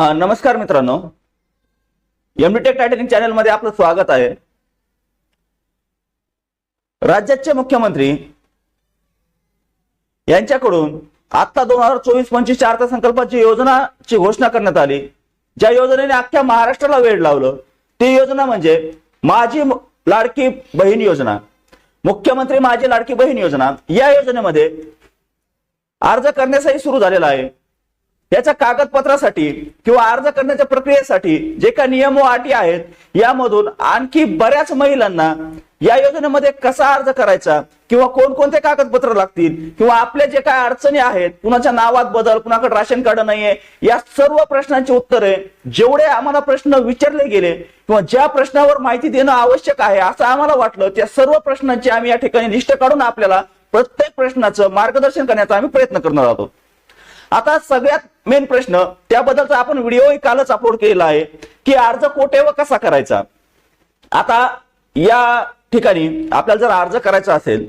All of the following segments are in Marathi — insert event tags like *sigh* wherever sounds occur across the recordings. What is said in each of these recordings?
नमस्कार मित्रांनो. एमडीटेक टायटनिंग चॅनलमध्ये आपलं स्वागत आहे. राज्याचे मुख्यमंत्री यांच्याकडून आता दोन हजार चोवीस पंचवीसच्या अर्थसंकल्पाची योजनाची घोषणा करण्यात आली. ज्या योजनेने अख्ख्या महाराष्ट्राला वेळ लावलं ती योजना म्हणजे माझी लाडकी बहीण योजना. मुख्यमंत्री माझी लाडकी बहीण योजना या योजनेमध्ये अर्ज करण्यासही सुरू झालेला आहे. याच्या कागदपत्रासाठी किंवा अर्ज करण्याच्या प्रक्रियेसाठी जे काही नियम व अटी आहेत यामधून आणखी बऱ्याच महिलांना या योजनेमध्ये कसा अर्ज करायचा किंवा कोणकोणते कागदपत्र लागतील किंवा आपल्या जे काय अडचणी आहेत कुणाच्या नावात बदल कुणाकडे राशन कार्ड नाहीये या सर्व प्रश्नांची उत्तरे जेवढे आम्हाला प्रश्न विचारले गेले किंवा ज्या प्रश्नावर माहिती देणं आवश्यक आहे असं आम्हाला वाटलं त्या सर्व प्रश्नांची आम्ही या ठिकाणी लिस्ट काढून आपल्याला प्रत्येक प्रश्नाचं मार्गदर्शन करण्याचा आम्ही प्रयत्न करणार आहोत. आता सगळ्यात मेन प्रश्न त्याबद्दलचा आपण व्हिडिओ कालच अपलोड केलेला आहे की अर्ज कोठे व कसा करायचा? आता या ठिकाणी आपल्याला जर अर्ज करायचा असेल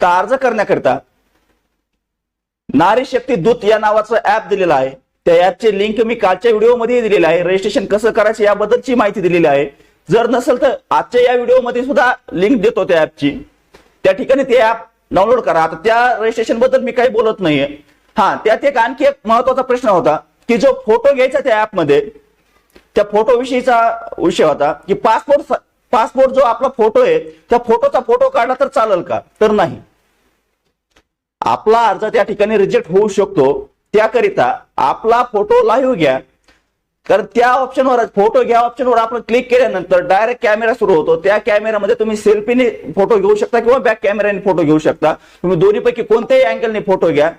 तर अर्ज करण्याकरिता नारी शक्ती दूत या नावाचं ऍप दिलेलं आहे. त्या ऍपचे लिंक मी कालच्या व्हिडिओमध्ये दिलेलं आहे. रजिस्ट्रेशन कसं करायचं याबद्दलची माहिती दिलेली आहे. जर नसेल तर आजच्या या व्हिडिओमध्ये सुद्धा लिंक देतो त्या ऍपची त्या ठिकाणी ते ऍप डाउनलोड करा. आता त्या रजिस्ट्रेशनबद्दल मी काही बोलत नाहीये. हा त्यात एक आणखी एक महत्त्वाचा प्रश्न होता की जो फोटो घ्यायचा त्या ऍपमध्ये त्या फोटो विषयीचा विषय होता की पासपोर्ट पासपोर्ट जो आपला फोटो आहे त्या फोटोचा फोटो काढला तर चालेल का? तर नाही. आपला अर्ज त्या ठिकाणी रिजेक्ट होऊ शकतो त्याकरिता आपला फोटो लाईव्ह घ्या. कारण त्या ऑप्शनवर फोटो घ्या ऑप्शनवर आपण क्लिक केल्यानंतर डायरेक्ट कॅमेरा सुरू होतो. त्या कॅमेरामध्ये तुम्ही सेल्फीने फोटो घेऊ शकता किंवा बॅक कॅमेराने फोटो घेऊ शकता. तुम्ही दोन्हीपैकी कोणत्याही अँगलने फोटो घ्या.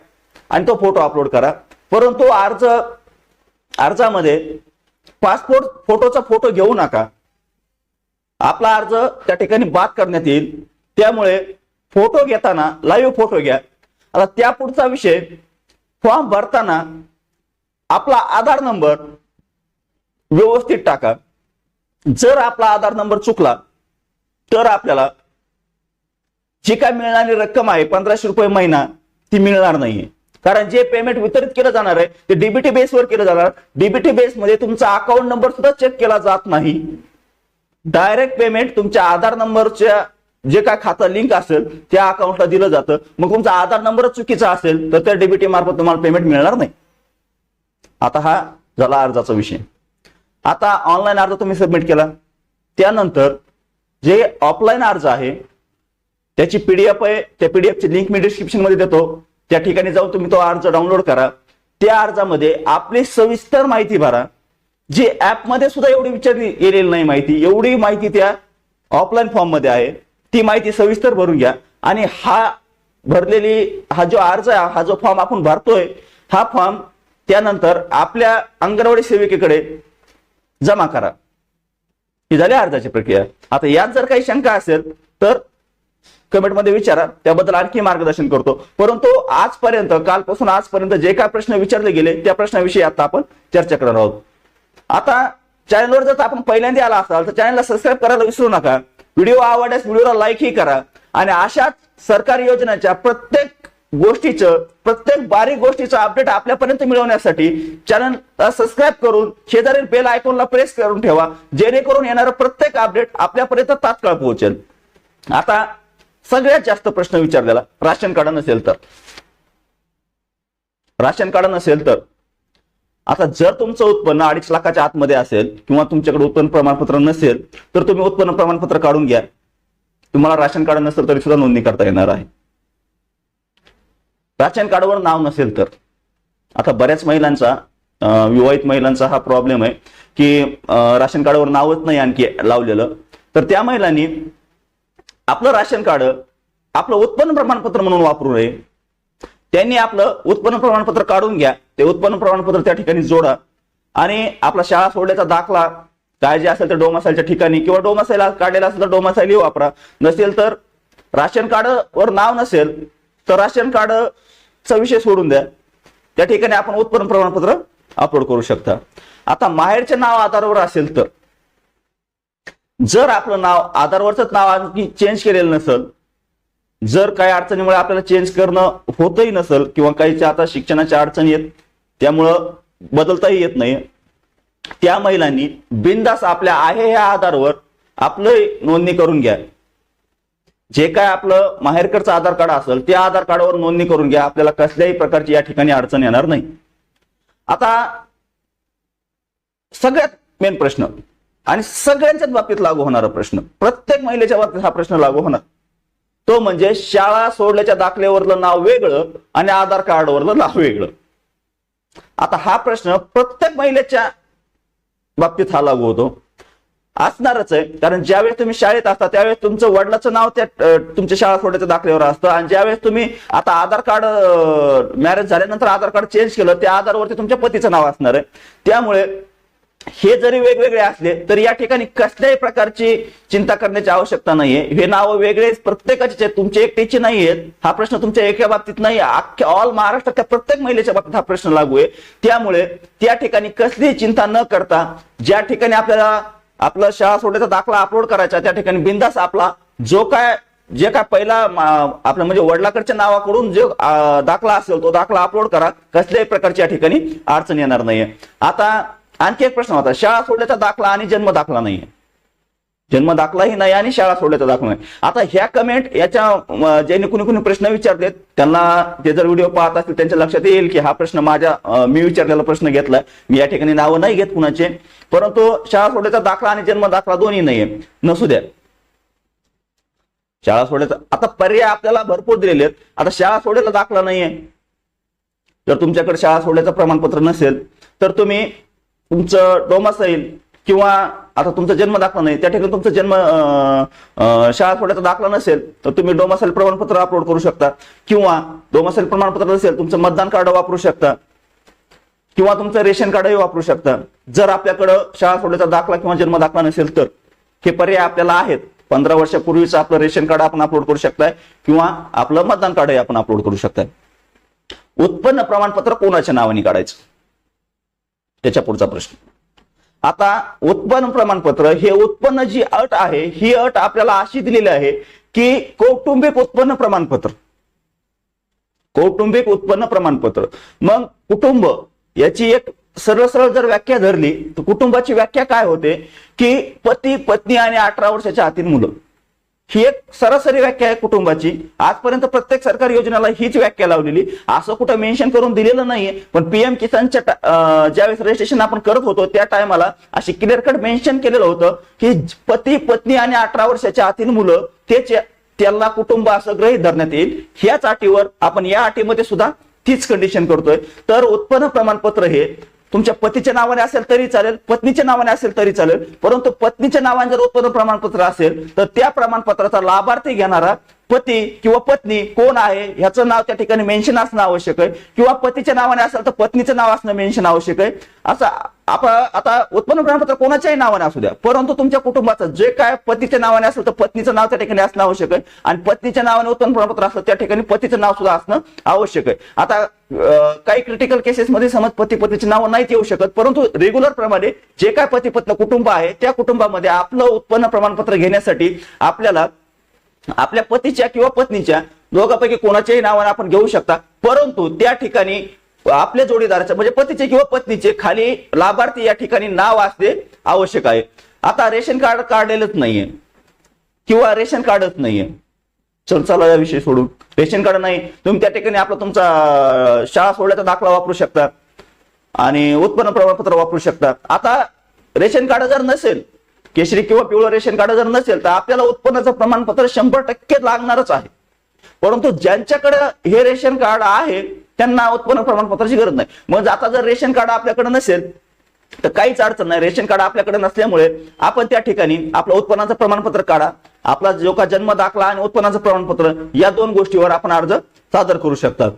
आणि तो फोटो अपलोड करा. परंतु अर्ज अर्जामध्ये पासपोर्ट फोटोचा फोटो घेऊ नका. आपला अर्ज त्या ठिकाणी बाद करण्यात येईल. त्यामुळे फोटो घेताना लाईव्ह फोटो घ्या. आता त्या पुढचा विषय फॉर्म भरताना आपला आधार नंबर व्यवस्थित टाका. जर आपला आधार नंबर चुकला तर आपल्याला जी काय मिळणारी रक्कम आहे पंधराशे रुपये महिना ती मिळणार नाहीये. कारण जे पेमेंट वितरित केलं जाणार आहे ते डीबीटी बेसवर केलं जाणार. डीबीटी बेस मध्ये तुमचा अकाउंट नंबर सुद्धा चेक केला जात नाही. डायरेक्ट पेमेंट तुमच्या आधार नंबरच्या जे काय खातं लिंक असेल त्या अकाउंटला दिलं जातं. मग तुमचा आधार नंबरच चुकीचा असेल तर त्या डीबीटी मार्फत तुम्हाला पेमेंट मिळणार नाही. आता हा झाला अर्जाचा विषय. आता ऑनलाईन अर्ज तुम्ही सबमिट केला. त्यानंतर जे ऑफलाईन अर्ज आहे त्याची पीडीएफ आहे त्या पीडीएफची लिंक मी डिस्क्रिप्शनमध्ये देतो. त्या ठिकाणी जाऊन तुम्ही तो अर्ज डाउनलोड करा. त्या अर्जामध्ये आपली सविस्तर माहिती भरा. जी ऍपमध्ये सुद्धा एवढी विचारली गेलेली नाही माहिती. एवढी माहिती त्या ऑफलाईन फॉर्ममध्ये आहे. ती माहिती सविस्तर भरून घ्या. आणि हा भरलेली हा जो अर्ज आहे हा जो फॉर्म आपण भरतोय हा फॉर्म त्यानंतर आपल्या अंगणवाडी सेविकेकडे जमा करा. ही झाली अर्जाची प्रक्रिया. आता यात जर काही शंका असेल तर कमेंटमध्ये विचारा. त्याबद्दल आणखी मार्गदर्शन करतो. परंतु आजपर्यंत कालपासून आजपर्यंत जे काय प्रश्न विचारले गेले त्या प्रश्नाविषयी आता आपण चर्चा करणार आहोत. आता चॅनलवर जर आपण पहिल्यांदा आला असाल तर चॅनलला सबस्क्राईब करायला विसरू नका. व्हिडिओ आवडल्यास व्हिडिओला लाईकही करा. आणि अशाच सरकारी योजनांच्या प्रत्येक गोष्टीचं प्रत्येक बारीक गोष्टीचं अपडेट आपल्यापर्यंत मिळवण्यासाठी चॅनल सबस्क्राईब करून शेजारील बेल आयकॉनला प्रेस करून ठेवा. जेणेकरून येणारं प्रत्येक अपडेट आपल्यापर्यंत तात्काळ पोहोचेल. आता सगळ्यात जास्त प्रश्न विचारलेला राशन कार्ड नसेल तर. राशन कार्ड नसेल तर. आता जर तुमचं उत्पन्न अडीच लाखाच्या आतमध्ये असेल किंवा तुमच्याकडे उत्पन्न प्रमाणपत्र नसेल तर तुम्ही उत्पन्न प्रमाणपत्र काढून घ्या. तुम्हाला राशन कार्ड नसेल तरी सुद्धा नोंदणी करता येणार आहे. राशन कार्डवर नाव नसेल तर. आता बऱ्याच महिलांचा विवाहित महिलांचा हा प्रॉब्लेम आहे की राशन कार्डवर नावच नाही आणखी लावलेलं. तर त्या महिलांनी आपलं राशन कार्ड आपलं उत्पन्न प्रमाणपत्र म्हणून वापरू नये. त्यांनी आपलं उत्पन्न प्रमाणपत्र काढून घ्या. ते उत्पन्न प्रमाणपत्र त्या ठिकाणी जोडा. आणि आपला शाळा सोडल्याचा दाखला काय जे असेल तर डोमासाईलच्या ठिकाणी किंवा डोमासाईल काढलेला असेल तर डोमासाईलही वापरा. नसेल तर राशन कार्ड वर नाव नसेल तर राशन कार्डचा विषय सोडून द्या. त्या ठिकाणी आपण उत्पन्न प्रमाणपत्र अपलोड करू शकता. आता माहेरच्या नाव आधारवर असेल तर जर आपलं नाव आधारवरच नाव आणखी चेंज केलेलं नसेल जर काही अडचणीमुळे आपल्याला चेंज करणं होतही नसेल किंवा काही आता शिक्षणाच्या अडचणी आहेत त्यामुळं बदलताही येत नाही. त्या महिलांनी बिंदास आपल्या आहे ह्या आधारवर आपलं नोंदणी करून घ्या. जे काय आपलं माहेरकडचं आधार कार्ड असेल त्या आधार कार्डावर नोंदणी करून घ्या. आपल्याला कसल्याही प्रकारची या ठिकाणी अडचण येणार नाही. आता सगळ्यात मेन प्रश्न आणि सगळ्यांच्याच बाबतीत लागू होणारा प्रश्न. प्रत्येक महिलेच्या बाबतीत हा प्रश्न लागू होणार. तो म्हणजे शाळा सोडल्याच्या दाखल्यावरलं नाव वेगळं आणि आधार कार्डवरलं नाव वेगळं. आता हा प्रश्न प्रत्येक महिलेच्या बाबतीत हा लागू होतो. असणारच आहे कारण ज्यावेळेस तुम्ही शाळेत असता त्यावेळेस तुमचं वडिलाचं नाव त्या तुमच्या शाळा सोडल्याच्या दाखल्यावर असतं. आणि ज्यावेळेस तुम्ही आता आधार कार्ड मॅरेज झाल्यानंतर आधार कार्ड चेंज केलं त्या आधारवरती तुमच्या पतीचं नाव असणार आहे. त्यामुळे हे जरी वेगवेगळे असले तर या ठिकाणी कसल्याही प्रकारची चिंता करण्याची आवश्यकता नाहीये. हे नाव वेगळेच प्रत्येकाचे तुमचे एकटेचे नाहीयेत. हा प्रश्न तुमच्या एका बाबतीत नाही अख्ख्या ऑल महाराष्ट्रातल्या प्रत्येक महिलेच्या बाबतीत हा प्रश्न लागू आहे. त्यामुळे त्या ठिकाणी कसलीही चिंता न करता ज्या ठिकाणी आपल्याला आपला शाळा सोडण्याचा दाखला अपलोड करायचा त्या ठिकाणी बिंदास आपला जो काय जे काय पहिला आपलं म्हणजे वडिलाकडच्या नावाकडून जो दाखला असेल तो दाखला अपलोड करा. कसल्याही प्रकारची या ठिकाणी अडचण येणार नाहीये. आता आणखी एक प्रश्न होता. शाळा सोडल्याचा दाखला आणि जन्म दाखला नाहीये. जन्म दाखलाही नाही आणि शाळा सोडल्याचा दाखला नाही. आता ह्या कमेंट याच्या ज्यांनी कुणी कुणी प्रश्न विचारलेत त्यांना ते जर व्हिडिओ पाहत असतील त्यांच्या लक्षात येईल की हा प्रश्न माझ्या मी विचारलेला प्रश्न घेतलाय मी या ठिकाणी नावं नाही घेत कुणाचे. परंतु शाळा सोडल्याचा दाखला आणि जन्म दाखला दोन्ही नाहीये. नसू द्या. शाळा सोडायचा आता पर्याय आपल्याला भरपूर दिलेले आहेत. आता शाळा सोडायला दाखला नाहीये. जर तुमच्याकडे शाळा सोडल्याचं प्रमाणपत्र नसेल तर तुम्ही तुमचं डोमासाईल किंवा आता तुमचा जन्म दाखला नाही त्या ठिकाणी तुमचा जन्म शाळा थोड्याचा दाखला नसेल तर तुम्ही डोमासाईल प्रमाणपत्र अपलोड करू शकता. किंवा डोमासाईल प्रमाणपत्र नसेल तुमचं मतदान कार्ड वापरू शकता. किंवा तुमचं रेशन कार्डही वापरू शकता. जर आपल्याकडं शाळा सोडण्याचा दाखला किंवा जन्म दाखला नसेल तर हे पर्याय आपल्याला आहेत. पंधरा वर्षापूर्वीचं आपलं रेशन कार्ड आपण अपलोड करू शकताय किंवा आपलं मतदान कार्डही आपण अपलोड करू शकताय. उत्पन्न प्रमाणपत्र कोणाच्या नावाने काढायचं? त्याच्या पुढचा प्रश्न. आता उत्पन्न प्रमाणपत्र हे उत्पन्न जी अट आहे ही अट आपल्याला अशी दिलेली आहे की कौटुंबिक उत्पन्न प्रमाणपत्र. कौटुंबिक उत्पन्न प्रमाणपत्र. मग कुटुंब याची एक सरळ सरळ जर व्याख्या धरली तर कुटुंबाची व्याख्या काय होते? की पती पत्नी आणि अठरा वर्षाच्या आतील मुलं. ही एक सरासरी व्याख्या आहे कुटुंबाची. आजपर्यंत प्रत्येक सरकारी योजनेला हीच व्याख्या लावलेली. असं कुठं मेन्शन करून दिलेलं नाहीये पण पीएम किसानच्या ज्या वेळेस ज्यावेळेस रजिस्ट्रेशन आपण करत होतो त्या टायमाला अशी क्लिअर कट मेन्शन केलेलं होतं की पती पत्नी आणि अठरा वर्षाच्या आतील मुलं तेच त्याला कुटुंब असं गृहीत धरण्यात येईल. ह्याच अटीवर आपण या अटीमध्ये सुद्धा तीच कंडिशन करतोय. तर उत्पन्न प्रमाणपत्र हे तुमच्या पतीच्या नावाने असेल तरी चालेल पत्नीच्या नावाने असेल तरी चालेल. परंतु पत्नीच्या नावाने जर उत्पन्न प्रमाणपत्र असेल तर त्या प्रमाणपत्राचा लाभार्थी घेणारा पती किंवा पत्नी कोण आहे ह्याचं नाव त्या ठिकाणी मेन्शन असणं आवश्यक आहे. किंवा पतीच्या नावाने असेल तर पत्नीचं नाव असणं मेन्शन आवश्यक आहे. असं आपण आता उत्पन्न प्रमाणपत्र कोणाच्याही नावाने असू द्या. परंतु तुमच्या कुटुंबाचं जे काय पतीच्या नावाने असेल तर पत्नीचं नाव त्या ठिकाणी असणं आवश्यक आहे. आणि पत्नीच्या नावाने उत्पन्न प्रमाणपत्र असलं त्या ठिकाणी पतीचं नाव सुद्धा असणं आवश्यक आहे. आता काही क्रिटिकल केसेसमध्ये समज पती पत्नीची नावं नाहीत येऊ शकत परंतु रेग्युलर प्रमाणे जे काय पती पत्नी कुटुंब आहे त्या कुटुंबामध्ये आपलं उत्पन्न प्रमाणपत्र घेण्यासाठी आपल्याला आपल्या पतीच्या किंवा पत्नीच्या दोघांपैकी कोणाच्याही नावाने आपण घेऊ शकता. परंतु त्या ठिकाणी आपल्या जोडीदाराच्या म्हणजे पतीचे किंवा पत्नीचे खाली लाभार्थी या ठिकाणी नाव असणे आवश्यक आहे. आता रेशन कार्ड काढलेलंच नाहीये. किंवा रेशन कार्डच नाहीये. चल चला या विषय सोडून रेशन कार्ड नाही. तुम्ही त्या ठिकाणी आपला तुमचा शाळा सोडल्याचा दाखला वापरू शकता. आणि उत्पन्न प्रमाणपत्र वापरू शकता. आता रेशन कार्ड जर नसेल केशरी किंवा पिवळं रेशन कार्ड जर नसेल तर आपल्याला उत्पन्नाचं प्रमाणपत्र शंभर टक्के लागणारच आहे. परंतु ज्यांच्याकडे हे रेशन कार्ड आहे त्यांना उत्पन्न प्रमाणपत्राची गरज नाही. मग आता जर रेशन कार्ड आपल्याकडे नसेल तर काहीच अडचण नाही. रेशन कार्ड आपल्याकडे नसल्यामुळे आपण त्या ठिकाणी आपलं उत्पन्नाचं प्रमाणपत्र काढा. आपला जो का जन्म दाखला आणि उत्पन्नाचं प्रमाणपत्र या दोन गोष्टीवर आपण अर्ज सादर करू शकता.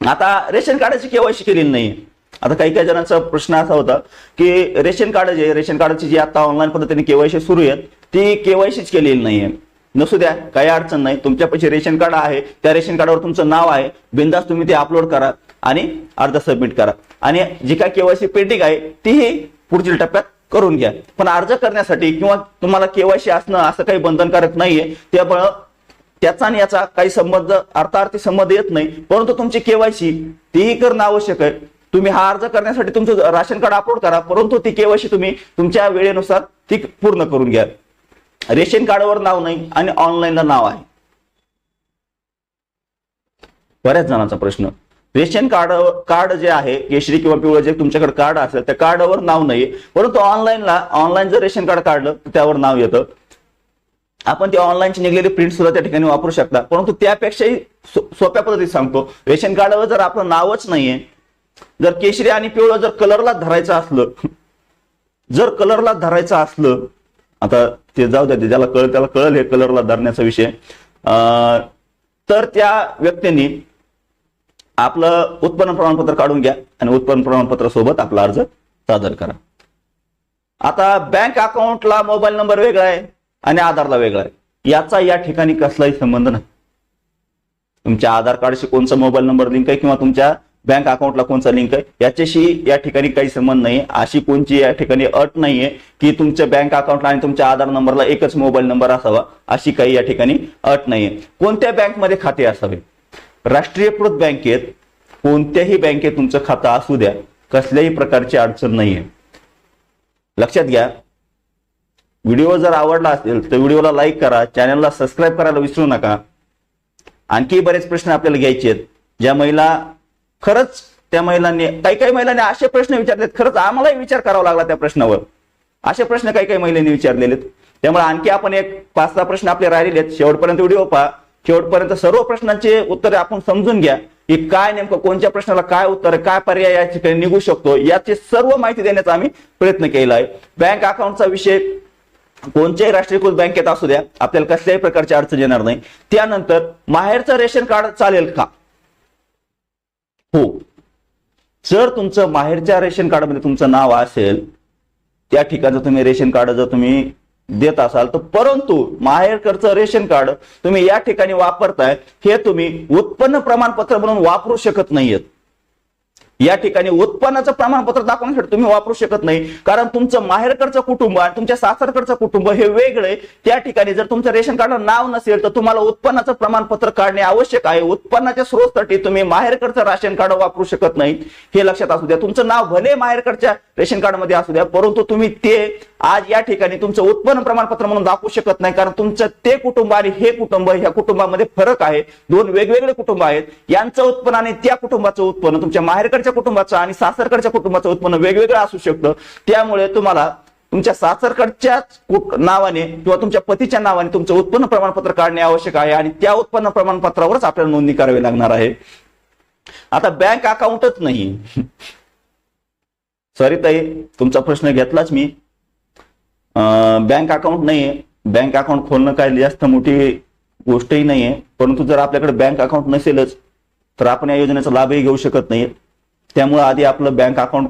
आता रेशन कार्डाची केवायसी केलेली नाही आता काही काही जणांचा प्रश्न असा होता की रेशन कार्ड जे रेशन कार्डची जी आता ऑनलाईन पद्धतीने केवायसी सुरू आहे ती केवायसीच केलेली नाहीये. नसू द्या काही अडचण नाही. तुमच्यापाशी रेशन कार्ड आहे त्या रेशन कार्डावर तुमचं नाव आहे. बिंदास तुम्ही ते अपलोड करा आणि अर्ज सबमिट करा. आणि जी काय केवायसी पेंडिंग आहे तीही पुढील टप्प्यात करून घ्या. पण अर्ज करण्यासाठी किंवा तुम्हाला केवायसी असणं असं काही बंधनकारक नाहीये. त्यामुळं त्याचा आणि याचा काही संबंध अर्थार्थी संबंध येत नाही. परंतु तुमची केवायसी तीही करणं आवश्यक आहे. तुम्ही हा अर्ज करण्यासाठी तुमचं राशन कार्ड अपलोड करा. परंतु ती केवायसी तुम्ही तुमच्या वेळेनुसार ती पूर्ण करून घ्या. रेशन कार्डवर नाव नाही आणि ऑनलाईनला नाव आहे. बऱ्याच जणांचा प्रश्न. रेशन कार्ड कार्ड जे आहे केशरी किंवा पिवळं जे तुमच्याकडे कार्ड असेल त्या कार्डावर नाव नाही परंतु ऑनलाईनला ऑनलाईन जर रेशन कार्ड काढलं तर त्यावर नाव येतं. आपण ते ऑनलाईनची निघलेली प्रिंट सुद्धा त्या ठिकाणी वापरू शकता. परंतु त्यापेक्षाही सोप्या पद्धतीत सांगतो. रेशन कार्डावर जर आपलं नावच नाहीये जर केशरी आणि पिवळं जर कलरला धरायचं असलं जर कलरला धरायचं असलं आता ते जाऊ द्या ज्याला कळ त्याला कळल हे कलरला धरण्याचा विषय. तर त्या व्यक्तींनी आपलं उत्पन्न प्रमाणपत्र काढून घ्या आणि उत्पन्न प्रमाणपत्र सोबत आपला अर्ज सादर करा. आता बँक अकाउंटला मोबाईल नंबर वेगळा आहे आणि आधारला वेगळा आहे. याचा या ठिकाणी कसलाही संबंध नाही. तुमच्या आधार कार्डशी कोणचा मोबाईल नंबर लिंक आहे किंवा तुमच्या बँक अकाउंटला कोणचा लिंक आहे? याच्याशी या ठिकाणी काही संबंध नाही अशी कोणची या ठिकाणी अट नाहीये की तुमच्या बँक अकाउंटला आणि तुमच्या आधार नंबरला एकच मोबाईल नंबर असावा. अशी काही या ठिकाणी अट नाहीये. कोणत्या बँकमध्ये खाते असावे? राष्ट्रीयकृत बँकेत कोणत्याही बँकेत तुमचं खातं असू द्या. कसल्याही प्रकारची अडचण नाहीये. लक्षात घ्या. व्हिडिओ जर आवडला असेल तर व्हिडिओला लाईक करा. चॅनलला सबस्क्राईब करायला विसरू नका. आणखी बरेच प्रश्न आपल्याला घ्यायचे आहेत. ज्या महिला खरंच त्या महिलांनी काही काही महिलांनी असे प्रश्न विचारलेत खरंच आम्हालाही विचार करावा लागला त्या प्रश्नावर. असे प्रश्न काही काही महिलांनी विचारलेले आहेत त्यामुळे आणखी आपण एक पाच सहा प्रश्न आपले राहिलेले आहेत. शेवटपर्यंत व्हिडिओ पहा. शेवटपर्यंत सर्व प्रश्नांचे उत्तरे आपण समजून घ्या की काय नेमकं कोणत्या प्रश्नाला काय उत्तर काय पर्याय या ठिकाणी निघू शकतो याची सर्व माहिती देण्याचा आम्ही प्रयत्न केला आहे. बँक अकाउंटचा विषय कोणत्याही राष्ट्रीयकृत बँकेत असू द्या आपल्याला कसल्याही प्रकारची अडचण येणार नाही. त्यानंतर माहेरचं रेशन कार्ड चालेल का? हो. जर तुमचं माहेरच्या रेशन कार्डमध्ये तुमचं नाव असेल त्या ठिकाणचं तुम्ही रेशन कार्ड जर तुम्ही देत असाल तर परंतु माहेरकडचं रेशन कार्ड तुम्ही या ठिकाणी वापरताय हे तुम्ही उत्पन्न प्रमाणपत्र म्हणून वापरू शकत नाहीयेत. या ठिकाणी उत्पन्नाचं प्रमाणपत्र दाखवण्यासाठी तुम्ही वापरू शकत नाही. कारण तुमचं माहेरकडचं कुटुंब आणि तुमच्या सासरकडचं कुटुंब हे वेगळे. त्या ठिकाणी जर तुमचं रेशन कार्ड नाव नसेल तर तुम्हाला उत्पन्नाचं प्रमाणपत्र काढणे आवश्यक आहे. उत्पन्नाच्या स्रोतसाठी तुम्ही माहेरकडचं राशन कार्ड वापरू शकत नाही. हे लक्षात असू द्या. तुमचं नाव भले माहेरकडच्या रेशन कार्डमध्ये असू द्या परंतु तुम्ही ते आज या ठिकाणी तुमचं उत्पन्न प्रमाणपत्र म्हणून दाखवू शकत नाही. कारण तुमचं ते कुटुंब आणि हे कुटुंब ह्या कुटुंबामध्ये फरक आहे. दोन वेगवेगळे कुटुंब आहेत. यांचं उत्पन्न आणि त्या कुटुंबाचं उत्पन्न तुमच्या माहेरकडच्या कुटुंबाचं आणि सासरकडच्या कुटुंबाचं उत्पन्न वेगवेगळं असू शकतं. त्यामुळे तुम्हाला तुमच्या सासरकडच्याच नावाने किंवा तुमच्या पतीच्या नावाने तुमचं उत्पन्न प्रमाणपत्र काढणे आवश्यक आहे आणि त्या उत्पन्न प्रमाणपत्रावरच आपल्याला नोंदणी करावी लागणार आहे. आता बँक अकाउंटच नाही. सॉरी ताई तुमचा प्रश्न घेतलाच मी. बँक अकाउंट नाहीये. बँक अकाउंट खोलणं काय जास्त मोठी गोष्टही नाहीये. परंतु जर आपल्याकडे बँक अकाउंट नसेलच तर आपण या योजनेचा लाभही घेऊ शकत नाही त्यामुळे आधी आपलं बँक अकाउंट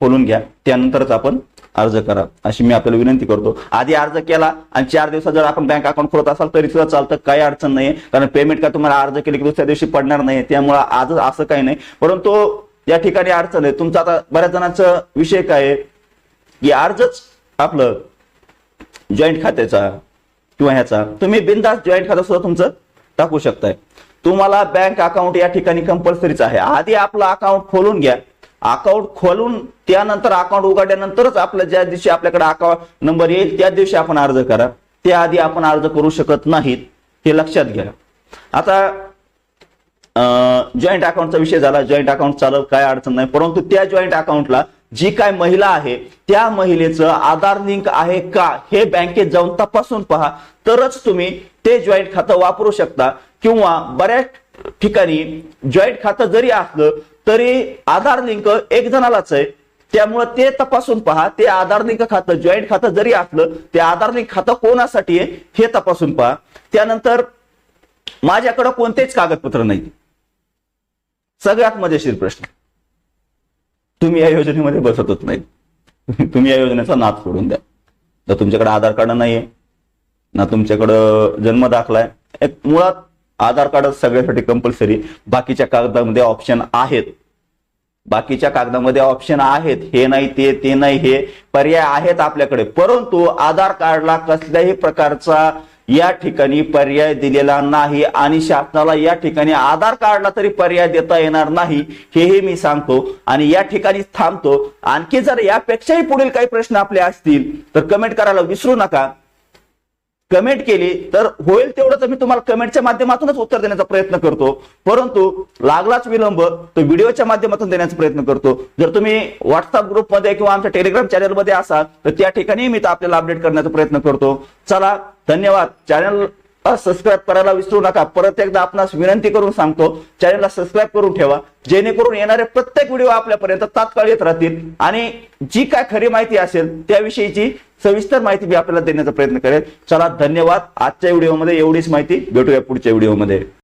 खोलून घ्या. त्यानंतरच आपण अर्ज करा. अशी मी आपल्याला विनंती करतो. आधी अर्ज केला आणि चार दिवसात जर आपण बँक अकाउंट खोलत असाल तरी सुद्धा चालतं. काही अडचण नाही कारण पेमेंट का तुम्हाला अर्ज केले की दुसऱ्या दिवशी पडणार नाही त्यामुळे आज असं काही नाही. परंतु या ठिकाणी अडचण आहे. तुमचा आता बऱ्याच जणांचा विषय काय आहे? की अर्जच आपलं जॉईंट खात्याचा किंवा ह्याचा तुम्ही बिनदास जॉईंट खातं सुद्धा तुमचं टाकू शकताय. तुम्हाला बँक अकाउंट या ठिकाणी कंपल्सरीच आहे. आधी आपलं अकाउंट खोलून घ्या. अकाउंट खोलून त्यानंतर अकाउंट उघडल्यानंतरच आपलं ज्या दिवशी आपल्याकडे अकाउंट नंबर येईल त्या दिवशी आपण अर्ज करा. त्याआधी आपण अर्ज करू शकत नाहीत हे लक्षात घ्या. आता जॉईंट अकाउंटचा विषय झाला. जॉईंट अकाउंट चालव काय अडचण नाही. परंतु त्या जॉईंट अकाउंटला जी काय महिला आहे त्या महिलेचं आधार लिंक आहे का हे बँकेत जाऊन तपासून पहा. तरच तुम्ही ते जॉईंट खातं वापरू शकता. किंवा बऱ्याच ठिकाणी जॉईंट खातं जरी असलं तरी आधार लिंक एक जणालाच आहे. त्यामुळे ते तपासून पहा. ते आधार लिंक खातं जॉईंट खातं जरी असलं ते आधार लिंक खातं कोणासाठी आहे हे तपासून पहा. त्यानंतर माझ्याकडे कोणतेच कागदपत्र नाही सगळ्यात मजेशीर प्रश्न. तुम्ही या योजनेमध्ये बसतच नाही *laughs* तुम्ही या योजनेचा नाद सोडून द्या. तर तुमच्याकडे आधार कार्ड नाहीये ना तुमच्याकडं जन्म दाखला आहे एक मुळात आधार कार्ड सगळ्यासाठी कंपल्सरी बाकीच्या कागदामध्ये ऑप्शन आहेत. बाकीच्या कागदामध्ये ऑप्शन आहेत. हे नाही ते ते नाही हे पर्याय आहेत आपल्याकडे. परंतु आधार कार्डला कसल्याही प्रकारचा या ठिकाणी पर्याय दिलेला नाही आणि शासनाला या ठिकाणी आधार कार्डला तरी पर्याय देता येणार नाही हेही मी सांगतो. आणि या ठिकाणी थांबतो. आणखी जर यापेक्षाही पुढील काही प्रश्न आपले असतील तर कमेंट करायला विसरू नका. कमेंट केली तर होईल तेवढं तर मी तुम्हाला कमेंटच्या माध्यमातूनच उत्तर देण्याचा प्रयत्न करतो. परंतु लागलाच विलंब तो व्हिडिओच्या माध्यमातून देण्याचा प्रयत्न करतो. जर तुम्ही व्हॉट्सअप ग्रुपमध्ये किंवा आमच्या टेलिग्राम चॅनलमध्ये असाल तर त्या ठिकाणी मी तर आपल्याला अपडेट करण्याचा प्रयत्न करतो. चला धन्यवाद. चॅनल सबस्क्राईब करायला विसरू नका. परत एकदा आपणास विनंती करून सांगतो चॅनलला सबस्क्राईब करून ठेवा. जेणेकरून येणारे प्रत्येक व्हिडिओ आपल्यापर्यंत तात्काळ येत राहतील. आणि जी काय खरी माहिती असेल त्याविषयीची सविस्तर माहिती मी आपल्याला देण्याचा प्रयत्न करेल. चला धन्यवाद. आजच्या व्हिडिओमध्ये एवढीच माहिती. भेटूया पुढच्या व्हिडिओमध्ये